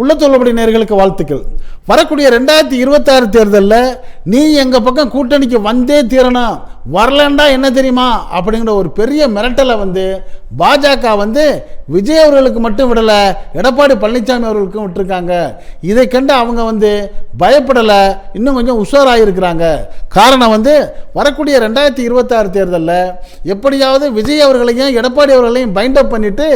உள்ளத்தொள்ளபடி நேர்களுக்கு வாழ்த்துக்கள். வரக்கூடிய ரெண்டாயிரத்தி இருபத்தாறு தேர்தலில் நீ எங்கள் பக்கம் கூட்டணிக்கு வந்தே தீரணும். வரலண்டா என்ன தெரியுமா? அப்படிங்கிற ஒரு பெரிய மிரட்டலை வந்து பாஜக வந்து விஜய் அவர்களுக்கு மட்டும் விடலை எடப்பாடி பழனிசாமி அவர்களுக்கும் விட்டுருக்காங்க. இதை கண்டு அவங்க வந்து பயப்படலை இன்னும் கொஞ்சம் உஷாராயிருக்கிறாங்க. காரணம் வந்து வரக்கூடிய ரெண்டாயிரத்தி இருபத்தாறு தேர்தலில் எப்படியாவது விஜய் அவர்களையும் எடப்பாடி அவர்களையும் பைண்ட் அப் பண்ணிட்டு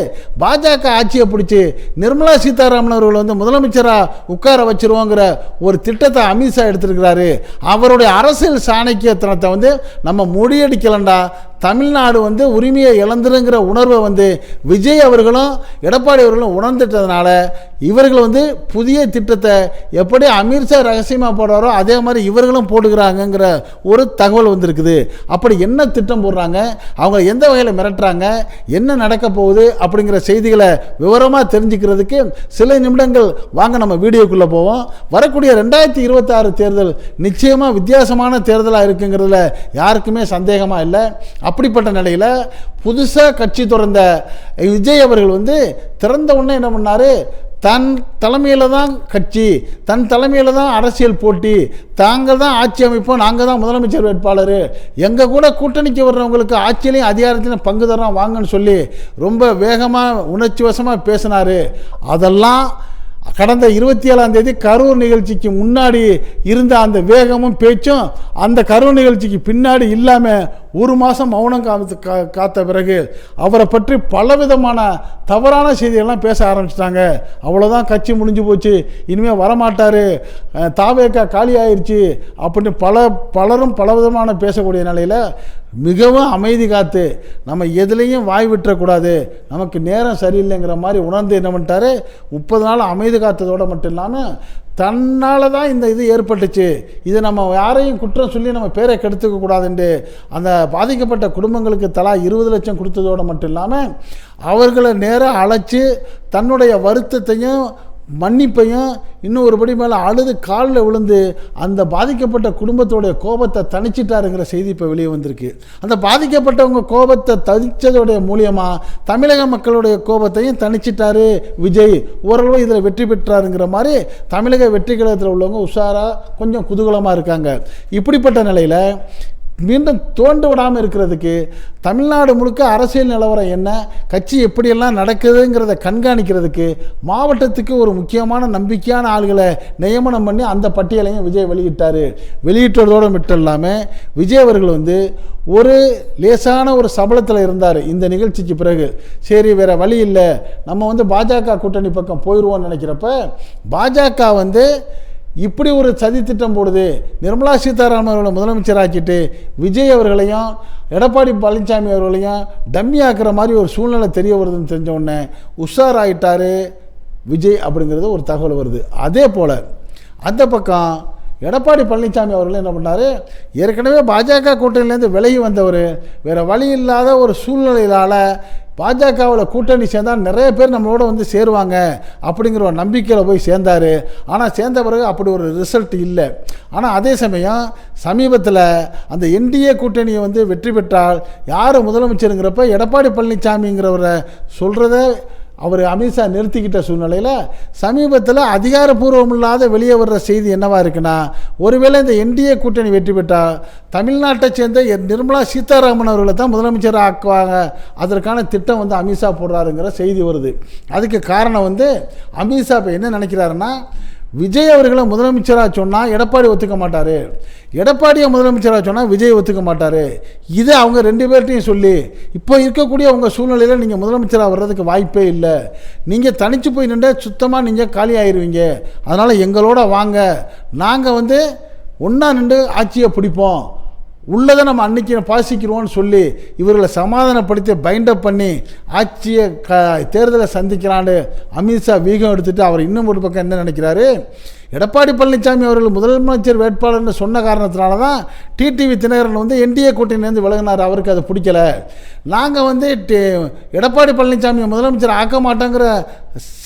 பாஜக ஆட்சியை பிடிச்சி நிர்மலா சீதாராமன் அவர்கள் வந்து முதலமைச்சராக உட்கார வச்சிருவோங்கிற ஒரு திட்டத்தை அமித்ஷா எடுத்திருக்கிறாரு. அவருடைய அரசியல் சாணக்கியத்தனத்தை வந்து நம்ம முறியடிக்கலண்டா? தமிழ்நாடு வந்து உரிமையை இழந்துருங்கிற உணர்வை வந்து விஜய் அவர்களும் எடப்பாடி அவர்களும் உணர்ந்துட்டதுனால இவர்கள் வந்து புதிய திட்டத்தை எப்படி அமீர்ஷா ரகசியமாக போடுறாரோ அதே மாதிரி இவர்களும் போடுகிறாங்கங்கிற ஒரு தகவல் வந்திருக்குது. அப்படி என்ன திட்டம் போடுறாங்க? அவங்க எந்த வகையில் மிரட்டுறாங்க? என்ன நடக்க போகுது? அப்படிங்கிற செய்திகளை விவரமாக தெரிஞ்சுக்கிறதுக்கு சில நிமிடங்கள் வாங்க நம்ம வீடியோக்குள்ளே போவோம். வரக்கூடிய ரெண்டாயிரத்தி இருபத்தாறு தேர்தல் நிச்சயமாக வித்தியாசமான தேர்தலாக இருக்குங்கிறதுல யாருக்குமே சந்தேகமாக இல்லை. அப்படிப்பட்ட நிலையில் புதுசாக கட்சி திறந்த விஜய் அவர்கள் வந்து திறந்த உடனே என்ன பண்ணார்? தன் தலைமையில் தான் கட்சி தன் தலைமையில் தான் அரசியல் போட்டி தாங்கள் தான் ஆட்சி அமைப்போம் நாங்கள் தான் முதலமைச்சர் வேட்பாளர். எங்கள் கூட கூட்டணிக்கு வர்றவங்களுக்கு ஆட்சியிலையும் அதிகாரத்திலையும் பங்கு தரோம் வாங்கன்னு சொல்லி ரொம்ப வேகமாக உணர்ச்சி வசமாக பேசினார். அதெல்லாம் கடந்த இருபத்தி ஏழாம் தேதி கரூர் நிகழ்ச்சிக்கு முன்னாடி இருந்த அந்த வேகமும் பேச்சும் அந்த கரூர் நிகழ்ச்சிக்கு பின்னாடி இல்லாமல் ஒரு மாதம் மௌனம் காத்து கா காத்த பிறகு அவரை பற்றி பலவிதமான தவறான செய்திகள்லாம் பேச ஆரம்பிச்சிட்டாங்க. அவ்வளோதான் கட்சி முடிஞ்சு போச்சு. இனிமேல் வரமாட்டார். தாவேக்கா காலி ஆயிடுச்சு அப்படின்னு பல பலரும் பலவிதமான பேசக்கூடிய நிலையில் மிகவும் அமைதி காத்து நம்ம எதுலேயும் வாய் விட்டுறக்கூடாது நமக்கு நேரம் சரியில்லைங்கிற மாதிரி உணர்ந்து என்ன பண்ணிட்டாரு? முப்பது நாள் அமைதி காத்ததோடு மட்டும் இல்லாமல் தன்னால் தான் இந்த இது ஏற்பட்டுச்சு. இது நம்ம யாரையும் குற்றம் சொல்லி நம்ம பேரை கெடுத்துக்க கூடாதுண்டு. அந்த பாதிக்கப்பட்ட குடும்பங்களுக்கு தலா இருபது லட்சம் கொடுத்ததோடு மட்டும் இல்லாமல் அவர்களை நேராக அழைச்சி தன்னுடைய வருத்தத்தையும் மன்னிப்பையும் இன்னும் ஒரு படி மேலே அழுது காலில் விழுந்து அந்த பாதிக்கப்பட்ட குடும்பத்தோடைய கோபத்தை தணிச்சிட்டாருங்கிற செய்தி இப்போ வெளியே வந்திருக்கு. அந்த பாதிக்கப்பட்டவங்க கோபத்தை தணிச்சதோடைய மூலியமாக தமிழக மக்களுடைய கோபத்தையும் தணிச்சிட்டாரு விஜய். ஓரளவு இதில் வெற்றி பெற்றாருங்கிற மாதிரி தமிழக வெற்றி கழகத்தில் உள்ளவங்க உஷாராக கொஞ்சம் குதூகலமாக இருக்காங்க. இப்படிப்பட்ட நிலையில் மீண்டும் தோண்டு விடாமல் இருக்கிறதுக்கு தமிழ்நாடு முழுக்க அரசியல் நிலவரம் என்ன? கட்சி எப்படியெல்லாம் நடக்குதுங்கிறத கண்காணிக்கிறதுக்கு மாவட்டத்துக்கு ஒரு முக்கியமான நம்பிக்கையான ஆள்களை நியமனம் பண்ணி அந்த பட்டியலையும் விஜய் வெளியிட்டார். வெளியிட்டதோடு மட்டும் இல்லாமல் விஜய் அவர்கள் வந்து ஒரு லேசான ஒரு சபலத்தில் இருந்தார் இந்த நிகழ்ச்சிக்கு பிறகு. சரி வேறு வழி இல்லை. நம்ம வந்து பாஜக கூட்டணி பக்கம் போயிடுவோம்னு நினைக்கிறப்ப பாஜக வந்து இப்படி ஒரு சதி திட்டம் போடுது. நிர்மலா சீதாராமன் அவர்களை முதலமைச்சராக்கிட்டு விஜய் அவர்களையும் எடப்பாடி பழனிசாமி அவர்களையும் டம்மி ஆக்குற மாதிரி ஒரு சூழ்நிலை தெரிய வருதுன்னு தெரிஞ்ச உடனே உஷாராயிட்டாரு விஜய் அப்படிங்கிறது ஒரு தகவல் வருது. அதே போல் அந்த பக்கம் எடப்பாடி பழனிசாமி அவர்கள் என்ன பண்ணார்? ஏற்கனவே பாஜக கூட்டணியிலேருந்து விலகி வந்தவர். வேறு வழி இல்லாத ஒரு சூழ்நிலையினால் பாஜகவில் கூட்டணி சேர்ந்தால் நிறைய பேர் நம்மளோட வந்து சேருவாங்க அப்படிங்கிற ஒரு நம்பிக்கையில் போய் சேர்ந்தார். ஆனால் சேர்ந்த பிறகு அப்படி ஒரு ரிசல்ட் இல்லை. ஆனால் அதே சமயம் சமீபத்தில் அந்த என்டிஏ கூட்டணியை வந்து வெற்றி பெற்றால் யார் முதலமைச்சருங்கிறப்ப எடப்பாடி பழனிசாமிங்கிறவரை சொல்கிறத அவர் அமித்ஷா நிறுத்திக்கிட்ட சூழ்நிலையில் சமீபத்தில் அதிகாரப்பூர்வம் இல்லாத வெளியே வர்ற செய்தி என்னவாக இருக்குன்னா ஒருவேளை இந்த என்டிஏ கூட்டணி வெற்றி பெற்றால் தமிழ்நாட்டை சேர்ந்த நிர்மலா சீதாராமன் அவர்களை தான் முதலமைச்சர் ஆக்குவாங்க. அதற்கான திட்டம் வந்து அமித்ஷா போடுறாருங்கிற செய்தி வருது. அதுக்கு காரணம் வந்து அமித்ஷா இப்போ என்ன நினைக்கிறாருன்னா விஜய் அவர்களை முதலமைச்சராக சொன்னால் எடப்பாடி ஒத்துக்க மாட்டார். எடப்பாடியை முதலமைச்சராக சொன்னால் விஜய் ஒத்துக்க மாட்டார். இதை அவங்க ரெண்டு பேர்ட்டையும் சொல்லி இப்போ இருக்கக்கூடிய உங்கள் சூழ்நிலையில் நீங்கள் முதலமைச்சராக வர்றதுக்கு வாய்ப்பே இல்லை. நீங்கள் தனித்து போய் நின்று சுத்தமாக நீங்கள் காலி ஆயிடுவீங்க அதனால் எங்களோட வாங்க. நாங்கள் வந்து ஒன்றா நின்று ஆட்சியை பிடிப்போம். உள்ளதை நம்ம அன்னைக்கு பாசிக்கிறோம்னு சொல்லி இவர்களை சமாதானப்படுத்தி பைண்டப் பண்ணி ஆட்சியை க தேர்தலை சந்திக்கிறான்னு அமித்ஷா வீகம் எடுத்துட்டு அவர் இன்னும் ஒரு பக்கம் என்ன நினைக்கிறாரு? எடப்பாடி பழனிசாமி அவர்கள் முதலமைச்சர் வேட்பாளர்னு சொன்ன காரணத்தினால தான் டிடிவி தினகரன் வந்து என்டிஏ கூட்டணியிலேருந்து விலகினார். அவருக்கு அது பிடிக்கல. நாங்கள் வந்து டி- எடப்பாடி பழனிசாமி முதலமைச்சர் ஆக்க மாட்டோங்கிற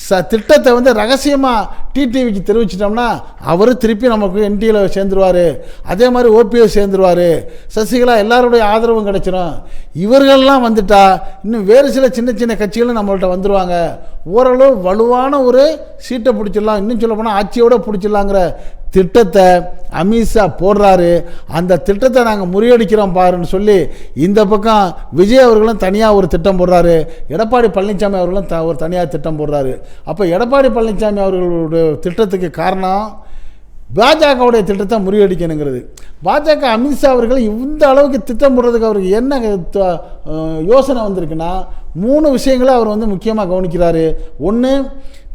ச திட்டத்தை வந்து ரகசியமாக டிடிவிக்கு தெரிவிச்சிட்டோம்னா அவர் திருப்பி நமக்கு என்டிஏல சேர்ந்துருவார். அதே மாதிரி ஓபிஎஸ் சேர்ந்துருவார். சசிகலா எல்லாருடைய ஆதரவும் கிடைச்சிடும் இவர்கள்லாம் வந்துட்டா இன்னும் வேறு சில சின்ன சின்ன கட்சிகளும் நம்மள்கிட்ட வந்துடுவாங்க ஓரளவு வலுவான ஒரு சீட்டை பிடிச்சிடலாம். இன்னும் சொல்ல போனால் ஆட்சியோட பிடிச்சிடலாங்கிற திட்டத்தை அமித்ஷா போடுறாரு. அந்த திட்டத்தை நாங்கள் முறியடிக்கிறோம் பாருன்னு சொல்லி இந்த பக்கம் விஜய் அவர்களும் தனியாக ஒரு திட்டம் போடுறாரு. எடப்பாடி பழனிசாமி அவர்களும் த ஒரு தனியாக திட்டம் போடுறாரு. அப்போ எடப்பாடி பழனிசாமி அவர்களுடைய திட்டத்துக்கு காரணம் பாஜகவுடைய திட்டத்தை முறியடிக்கணுங்கிறது. பாஜக அமித்ஷா அவர்கள் இந்த அளவுக்கு திட்டம் போடுறதுக்கு அவருக்கு என்ன யோசனை வந்திருக்குன்னா மூணு விஷயங்களை அவர் வந்து முக்கியமாக கவனிக்கிறாரு. ஒன்று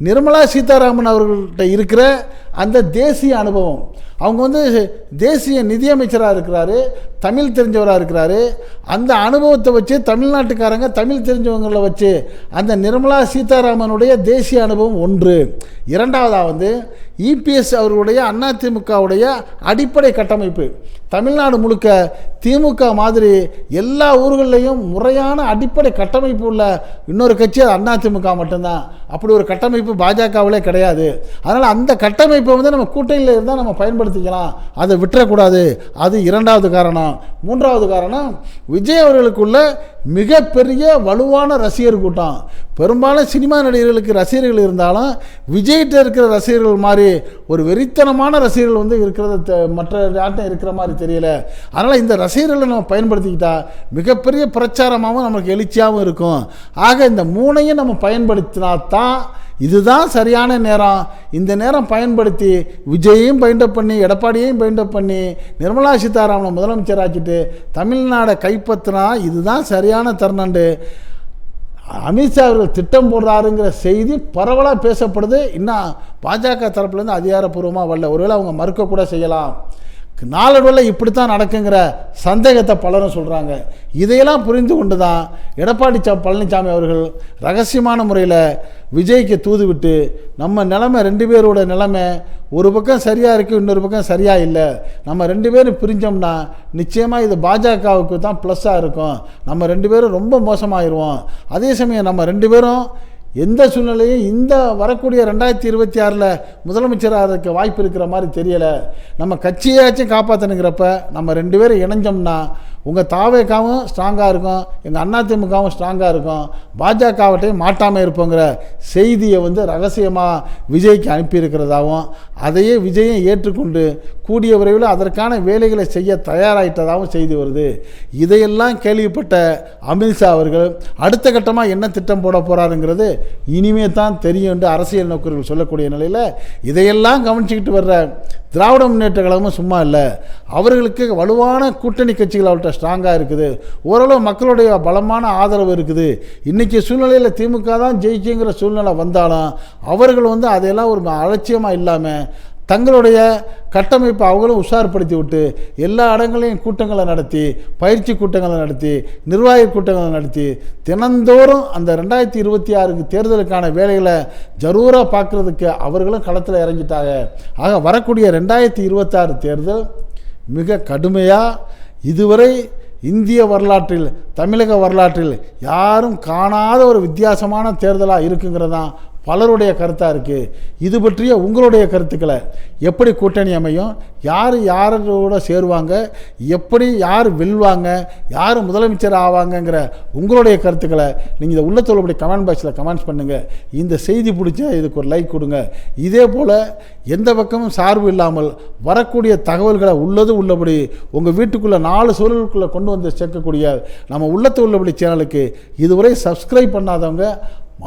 நிர்மலா சீதாராமன் அவர்கள்ட்ட இருக்கிற அந்த தேசிய அனுபவம். அவங்க வந்து தேசிய நிதியமைச்சராக இருக்கிறாரு தமிழ் தெரிஞ்சவராக இருக்கிறாரு. அந்த அனுபவத்தை வச்சு தமிழ்நாட்டுக்காரங்க தமிழ் தெரிஞ்சவங்களை வச்சு அந்த நிர்மலா சீதாராமனுடைய தேசிய அனுபவம் ஒன்று. இரண்டாவதாக வந்து இபிஎஸ் அவர்களுடைய அதிமுகவுடைய அடிப்படை கட்டமைப்பு. தமிழ்நாடு முழுக்க திமுக மாதிரி எல்லா ஊர்கள்லையும் முறையான அடிப்படை கட்டமைப்பு உள்ள இன்னொரு கட்சி அது அதிமுக மட்டும்தான். அப்படி ஒரு கட்டமைப்பு பாஜகவிலே கிடையாது. அதனால் அந்த கட்டமைப்பை வந்து நம்ம கூட்டணியில் இருந்தால் நம்ம பயன்படுத்திக்கலாம். அதை விட்டுறக்கூடாது. அது இரண்டாவது காரணம். மூன்றாவது காரணம் விஜய் அவர்களுக்குள்ள மிகப்பெரிய வலுவான ரசிகர் கூட்டம். பெரும்பாலும் சினிமா நடிகர்களுக்கு ரசிகர்கள் இருந்தாலும் விஜய்கிட்ட இருக்கிற ரசிகர்கள் மாதிரி ஒரு வெறித்தனமான ரசிகர்கள் வந்து இருக்கிறத த- மற்ற நாட்டம் இருக்கிற மாதிரி தெரியல. அதனால் இந்த ரசிகர்களை நம்ம பயன்படுத்திக்கிட்டா மிகப்பெரிய பிரச்சாரமாகவும் நமக்கு எழுச்சியாகவும் இருக்கும். ஆக இந்த மூணையும் நம்ம பயன்படுத்தினா தான் இதுதான் சரியான நேரம். இந்த நேரம் பயன்படுத்தி விஜயையும் பைண்டப் பண்ணி எடப்பாடியையும் பைண்டப் பண்ணி நிர்மலா சீதாராமனை முதலமைச்சர் ஆக்கிட்டு தமிழ்நாடை கைப்பற்றினா இதுதான் சரியான தருணண்டு. அமித்ஷா அவர்கள் திட்டம் போடுறாருங்கிற செய்தி பரவலாக பேசப்படுது. இன்னும் பாஜக தரப்புலேருந்து அதிகாரப்பூர்வமாக வரல. ஒருவேளை அவங்க மறுக்க கூட செய்யலாம். நாளடைவில் இப்படித்தான் நடக்குங்கிற சந்தேகத்தை பலரும் சொல்கிறாங்க இதையெல்லாம் புரிந்து கொண்டு தான் எடப்பாடி சா பழனிசாமி அவர்கள் ரகசியமான முறையில் விஜய்க்கு தூது விட்டு நம்ம நிலமை ரெண்டு பேரோட நிலைமை ஒரு பக்கம் சரியாக இருக்குது இன்னொரு பக்கம் சரியாக இல்லை. நம்ம ரெண்டு பேரும் பிரிஞ்சோம்னா நிச்சயமாக இது பாஜகவுக்கு தான் ப்ளஸ்ஸாக இருக்கும். நம்ம ரெண்டு பேரும் ரொம்ப மோசமாயிடுவோம் அதே சமயம் நம்ம ரெண்டு பேரும் எந்த சூழ்நிலையும் இந்த வரக்கூடிய ரெண்டாயிரத்தி இருபத்தி ஆறில் முதலமைச்சராக இருக்க வாய்ப்பு இருக்கிற மாதிரி தெரியலை. நம்ம கட்சியாச்சும் காப்பாற்றணுங்கிறப்ப நம்ம ரெண்டு பேரும் இணைஞ்சோம்னா உங்கள் தாவேக்காவும் ஸ்ட்ராங்காக இருக்கும் எங்கள் அண்ணா திமுகவும் ஸ்ட்ராங்காக இருக்கும். பாஜகவட்டையும் மாட்டாமல் இருப்போங்கிற செய்தியை வந்து ரகசியமாக விஜய்க்கு அனுப்பியிருக்கிறதாகவும் அதையே விஜயம் ஏற்றுக்கொண்டு கூடிய விரைவில் அதற்கான வேலைகளை செய்ய தயாராகிட்டதாகவும் செய்தி வருது. இதையெல்லாம் கேள்விப்பட்ட அமித்ஷா அவர்கள் அடுத்த கட்டமாக என்ன திட்டம் போட போகிறாருங்கிறது இனிமே தான் தெரியும் என்று அரசியல் நோக்கர்கள் சொல்லக்கூடிய நிலையில் இதையெல்லாம் கவனிச்சுக்கிட்டு வர்ற திராவிட முன்னேற்ற கழகமும் சும்மா இல்லை. அவர்களுக்கு வலுவான கூட்டணி கட்சிகள் அவர்கிட்ட ஸ்ட்ராங்காக இருக்குது. ஓரளவு மக்களுடைய பலமான ஆதரவு இருக்குது. இன்றைக்கி சூழ்நிலையில் திமுக தான் ஜெயிச்சுங்கிற சூழ்நிலை வந்தாலும் அவர்கள் வந்து அதையெல்லாம் ஒரு அலட்சியமாக இல்லாமல் தங்களுடைய கட்டமைப்பை அவங்களும் உஷார்படுத்தி விட்டு எல்லா இடங்களையும் கூட்டங்களை நடத்தி பயிற்சி கூட்டங்களை நடத்தி நிர்வாக கூட்டங்களை நடத்தி தினந்தோறும் அந்த ரெண்டாயிரத்தி இருபத்தி ஆறுக்கு தேர்தலுக்கான வேலைகளை ஜரூராக பார்க்குறதுக்கு அவர்களும் களத்தில் இறங்கிட்டாங்க. ஆக வரக்கூடிய ரெண்டாயிரத்தி இருபத்தாறு தேர்தல் மிக கடுமையாக இதுவரை இந்திய வரலாற்றில் தமிழக வரலாற்றில் யாரும் காணாத ஒரு வித்தியாசமான தேர்தலாக இருக்குங்கிறது தான் பலருடைய கருத்தாக இருக்குது இது பற்றிய உங்களுடைய கருத்துக்களை எப்படி கூட்டணி அமையும் யார் யாரோட சேருவாங்க எப்படி யார் வெல்வாங்க யார் முதலமைச்சர் ஆவாங்கங்கிற உங்களுடைய கருத்துக்களை நீங்கள் இந்த உள்ளத்தோடு கமெண்ட் பாக்ஸில் கமெண்ட்ஸ் பண்ணுங்கள் இந்த செய்தி பிடிச்சா இதுக்கு ஒரு லைக் கொடுங்க. இதே போல் எந்த பக்கமும் சார்பு இல்லாமல் வரக்கூடிய தகவல்களை உள்ளது உள்ளபடி உங்கள் வீட்டுக்குள்ளே நாலு சூழலுக்குள்ளே கொண்டு வந்து சேர்க்கக்கூடிய நம்ம உள்ளத்து உள்ளபடி சேனலுக்கு இதுவரை சப்ஸ்கிரைப் பண்ணாதவங்க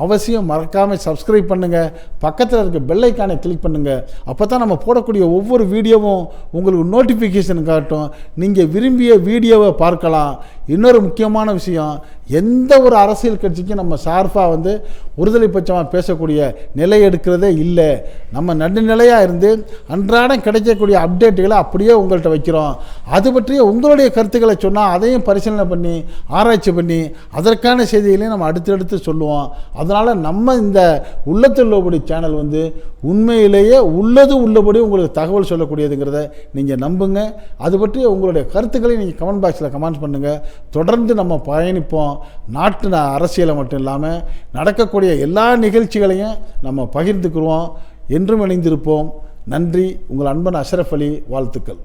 அவசியம் மறக்காமல் சப்ஸ்கிரைப் பண்ணுங்கள் பக்கத்தில் இருக்க பெல்லைக்கானை கிளிக் பண்ணுங்கள் அப்போ தான் நம்ம போடக்கூடிய ஒவ்வொரு வீடியோவும் உங்களுக்கு நோட்டிஃபிகேஷன் காட்டும். நீங்கள் விரும்பிய வீடியோவை பார்க்கலாம். இன்னொரு முக்கியமான விஷயம் எந்த ஒரு அரசியல் கட்சிக்கும் நம்ம சார்பாக வந்து ஒருதலை பட்சமாக பேசக்கூடிய நிலை எடுக்கிறதே இல்லை. நம்ம நடுநிலையாக இருந்து அன்றாடம் கிடைக்கக்கூடிய அப்டேட்டுகளை அப்படியே உங்கள்கிட்ட வைக்கிறோம். அது பற்றிய உங்களுடைய கருத்துக்களை சொன்னால் அதையும் பரிசீலனை பண்ணி ஆராய்ச்சி பண்ணி அதற்கான செய்திகளையும் நம்ம அடுத்தடுத்து சொல்லுவோம். அதனால் நம்ம இந்த உள்ளத்தில் உள்ளபடி சேனல் வந்து உண்மையிலேயே உள்ளது உள்ளபடி உங்களுக்கு தகவல் சொல்லக்கூடியதுங்கிறத நீங்கள் நம்புங்க. அது பற்றி உங்களுடைய கருத்துக்களை நீங்கள் கமெண்ட் பாக்ஸில் கமெண்ட் பண்ணுங்கள் தொடர்ந்து நம்ம பயணிப்போம். நாட்டு அரசியலை மட்டும் இல்லாமல் நடக்கக்கூடிய எல்லா நிகழ்ச்சிகளையும் நம்ம பகிர்ந்துக்குருவோம். என்றும் இணைந்திருப்போம். நன்றி. உங்கள் அன்பன் அஷ்ரஃப் அலி. வாழ்த்துக்கள்.